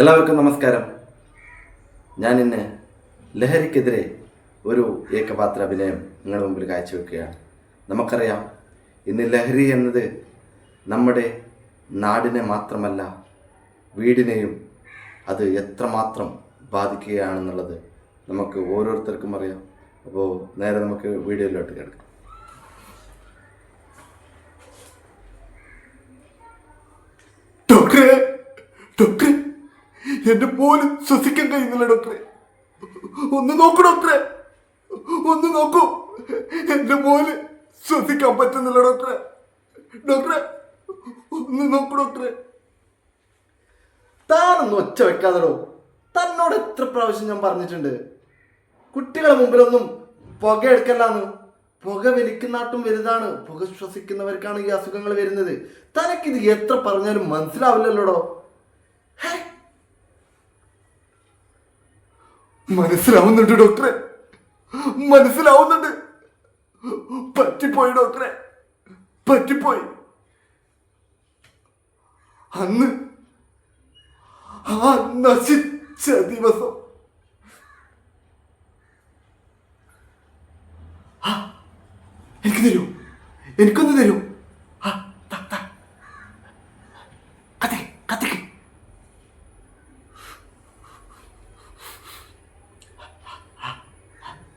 എല്ലാവർക്കും നമസ്കാരം. ഞാൻ ഇന്ന് ലഹരിക്കെതിരെ ഒരു ഏകപാത്ര അഭിനയം നിങ്ങളുടെ മുമ്പിൽ കാഴ്ചവെക്കുകയാണ്. നമുക്കറിയാം ഇന്ന് ലഹരി എന്നത് നമ്മുടെ നാടിനെ മാത്രമല്ല വീടിനെയും അത് എത്രമാത്രം ബാധിക്കുകയാണെന്നുള്ളത് നമുക്ക് ഓരോരുത്തർക്കും അറിയാം. അപ്പോൾ നേരെ നമുക്ക് വീഡിയോയിലോട്ട് കിടക്കാം ഡോക്ടറെ ഡോക്ടറെ എന്റെ പോലും ശ്വസിക്കാൻ കഴിയുന്നില്ല ഡോക്ടറെ. ഒന്ന് നോക്കൂ ഡോക്ടറെ. ഒന്ന് നോക്കൂ. എന്റെ പോലെ ശ്വസിക്കാൻ പറ്റുന്നില്ല ഡോക്ടറെ. ഡോക്ടറെ ഒന്ന് നോക്കൂ ഡോക്ടറെ. താനൊന്നും ഒച്ച വെക്കാതെടോ. തന്നോട് എത്ര പ്രാവശ്യം ഞാൻ പറഞ്ഞിട്ടുണ്ട്. കുട്ടികളെ മുമ്പിലൊന്നും പുക എടുക്കല്ലാന്ന് പുക വലിക്കുന്ന വലിക്കുന്നാട്ടും വലുതാണ്. പുക ശ്വസിക്കുന്നവർക്കാണ് ഈ അസുഖങ്ങൾ വരുന്നത്. തനക്കിത് എത്ര പറഞ്ഞാലും മനസ്സിലാവില്ലല്ലോടോ. മനസ്സിലാവുന്നുണ്ട് ഡോക്ടറെ. മനസ്സിലാവുന്നുണ്ട്. പറ്റിപ്പോയി ഡോക്ടറെ. പറ്റിപ്പോയി. അന്ന് ആ നശിച്ച ദിവസം. എനിക്ക് തരൂ. എനിക്കൊന്ന് തരൂ. ആ,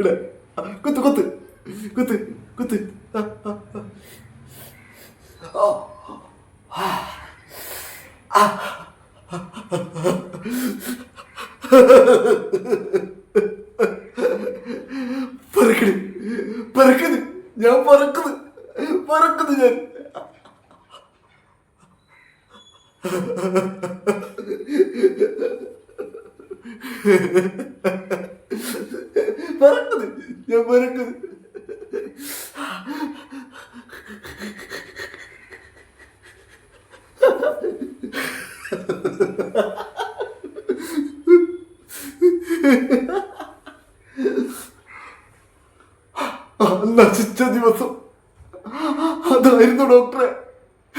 ഇട. കുത്ത് കുത്ത്. കുത്ത് കുത്ത്. പറക്കണ് പറക്കണ് ഞാൻ പറക്കുന്നു. പറക്കുന്നു ഞാൻ. പറക്കുന്നു ഞാൻ ആ നശിച്ച ദിവസം. അതായിരുന്നു ഡോക്ടറെ.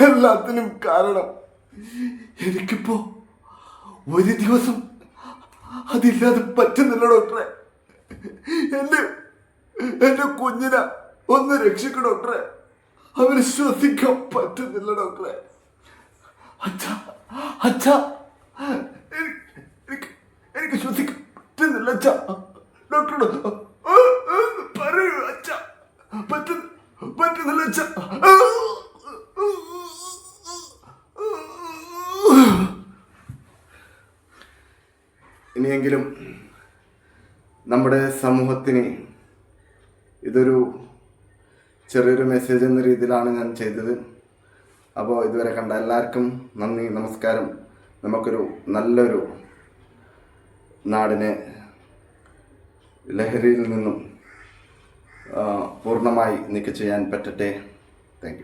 എല്ലാത്തിനും കാരണം. എനിക്കിപ്പോ ഒരു ദിവസം അതില്ലാതെ പറ്റുന്നില്ല ഡോക്ടറെ. എന്റെ എന്റെ കുഞ്ഞിനെ ഒന്ന് രക്ഷിക്കും ഡോക്ടറെ. അവന് ശ്വസിക്കാൻ പറ്റുന്നില്ല ഡോക്ടറെ. എനിക്ക് എനിക്ക് ശ്വസിക്കാൻ പറ്റുന്നില്ല അച്ഛാ. ഡോക്ടറോട് പറയൂ അച്ഛാ. പറ്റു പറ്റുന്നില്ല അച്ഛാ. ഇനിയെങ്കിലും നമ്മുടെ സമൂഹത്തിന് ഇതൊരു ചെറിയൊരു മെസ്സേജ് എന്ന രീതിയിലാണ് ഞാൻ ചെയ്തത്. അപ്പോൾ ഇതുവരെ കണ്ട എല്ലാവർക്കും നന്ദി നമസ്കാരം. നമുക്കൊരു നല്ലൊരു നാടിനെ ലഹരിയിൽ നിന്നും പൂർണമായി നീക്കം ചെയ്യാൻ പറ്റട്ടെ. താങ്ക്